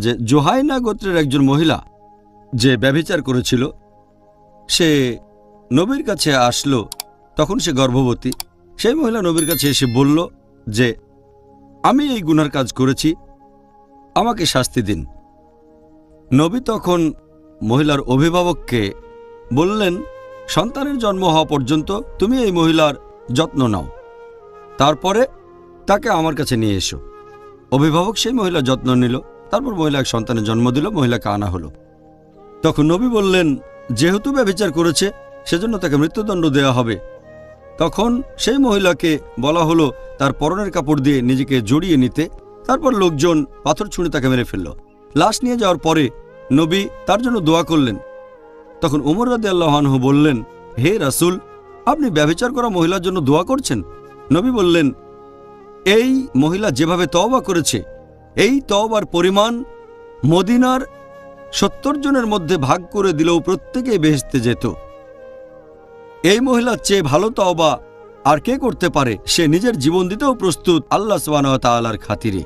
যে জোহাইনা গোত্রের একজন মহিলা যে ব্যভিচার করেছিল, সে নবীর কাছে আসলো, তখন সে গর্ভবতী। সেই মহিলা নবীর কাছে এসে বলল যে, আমি এই গুনার কাজ করেছি, আমাকে শাস্তি দিন। নবী তখন মহিলার অভিভাবককে বললেন, সন্তানের জন্ম হওয়া পর্যন্ত তুমি এই মহিলার যত্ন নাও। তারপরে তাকে আমার কাছে নিয়ে এসো। অভিভাবক সেই মহিলার যত্ন নিল। তারপর মহিলা এক সন্তানের জন্ম দিল, মহিলাকে আনা হলো। তখন নবী বললেন, যেহেতু ব্যভিচার করেছে, সেজন্য তাকে মৃত্যুদণ্ড দেওয়া হবে। তখন সেই মহিলাকে বলা হলো, তার পরনের কাপড় দিয়ে নিজেকে জড়িয়ে নিতে। তারপর লোকজন পাথর ছুঁড়ে তাকে মেরে ফেলল। লাশ নিয়ে যাওয়ার পরে নবী তার জন্য দোয়া করলেন। তখন উমর রাদে আল্লাহানহু বললেন, হে রাসুল, আপনি ব্যভিচার করা মহিলার জন্য দোয়া করছেন? নবী বললেন, এই মহিলা যেভাবে তওবা করেছে এই তওবার পরিমাণ মদিনার সত্তর জনের মধ্যে ভাগ করে দিলেও প্রত্যেকে বেহেস্তে যেত। এই মহিলার চেয়ে ভালো তওবা আর কে করতে পারে, সে নিজের জীবন দিতেও প্রস্তুত আল্লাহ ওয়া খাতিরে।